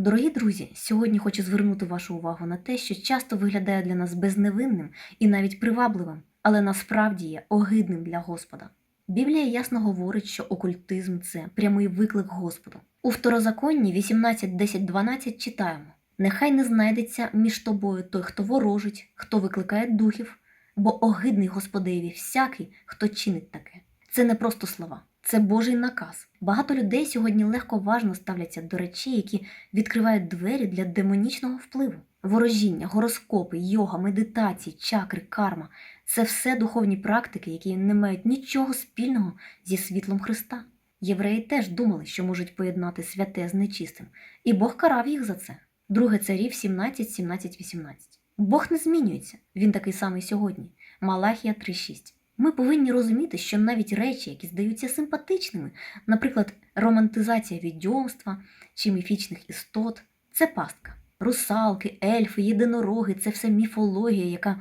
Дорогі друзі, сьогодні хочу звернути вашу увагу на те, що часто виглядає для нас безневинним і навіть привабливим, але насправді є огидним для Господа. Біблія ясно говорить, що окультизм це прямий виклик Господу. У второзаконні 18, 10, 12 читаємо: Нехай не знайдеться між тобою той, хто ворожить, хто викликає духів, бо огидний Господеві всякий, хто чинить таке. Це не просто слова, це Божий наказ. Багато людей сьогодні легковажно ставляться до речей, які відкривають двері для демонічного впливу. Ворожіння, гороскопи, йога, медитації, чакри, карма це все духовні практики, які не мають нічого спільного зі світлом Христа. Євреї теж думали, що можуть поєднати святе з нечистим, і Бог карав їх за це. Друге царів 17, 17, 18. Бог не змінюється, він такий самий сьогодні. Малахія 3.6. Ми повинні розуміти, що навіть речі, які здаються симпатичними, наприклад, романтизація відьомства чи міфічних істот, це пастка. Русалки, ельфи, єдинороги це все міфологія, яка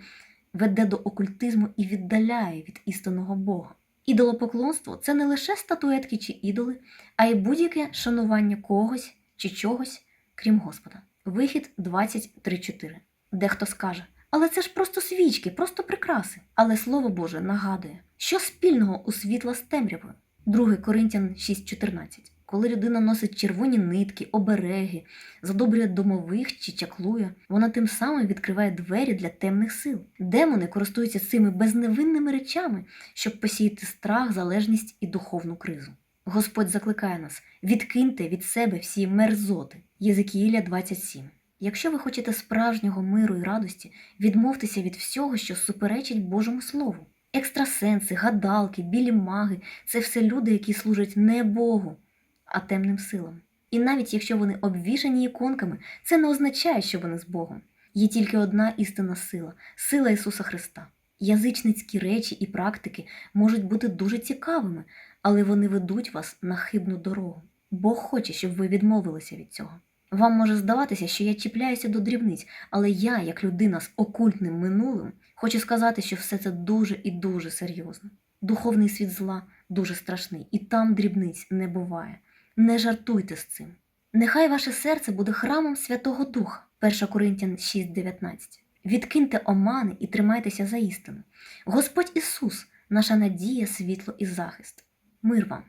веде до окультизму і віддаляє від істинного Бога. Ідолопоклонство це не лише статуетки чи ідоли, а й будь-яке шанування когось чи чогось, крім Господа. Вихід 23.4. Дехто скаже, але це ж просто свічки, просто прикраси. Але Слово Боже нагадує, що спільного у світла з темрявою. 2 Коринтян 6.14. Коли людина носить червоні нитки, обереги, задобрює домових чи чаклує, вона тим самим відкриває двері для темних сил. Демони користуються цими безневинними речами, щоб посіяти страх, залежність і духовну кризу. Господь закликає нас: відкиньте від себе всі мерзоти. Єзекіїля 27. Якщо ви хочете справжнього миру і радості, відмовтеся від всього, що суперечить Божому Слову. Екстрасенси, гадалки, білі маги це все люди, які служать не Богу, а темним силам. І навіть якщо вони обвішані іконками, це не означає, що вони з Богом. Є тільки одна істинна сила сила Ісуса Христа. Язичницькі речі і практики можуть бути дуже цікавими, але вони ведуть вас на хибну дорогу. Бог хоче, щоб ви відмовилися від цього. Вам може здаватися, що я чіпляюся до дрібниць, але я, як людина з окультним минулим, хочу сказати, що все це дуже і дуже серйозно. Духовний світ зла дуже страшний, і там дрібниць не буває. Не жартуйте з цим. Нехай ваше серце буде храмом Святого Духа. 1 Коринтян 6,19. Відкиньте омани і тримайтеся за істину. Господь Ісус, наша надія, світло і захист. Мир вам!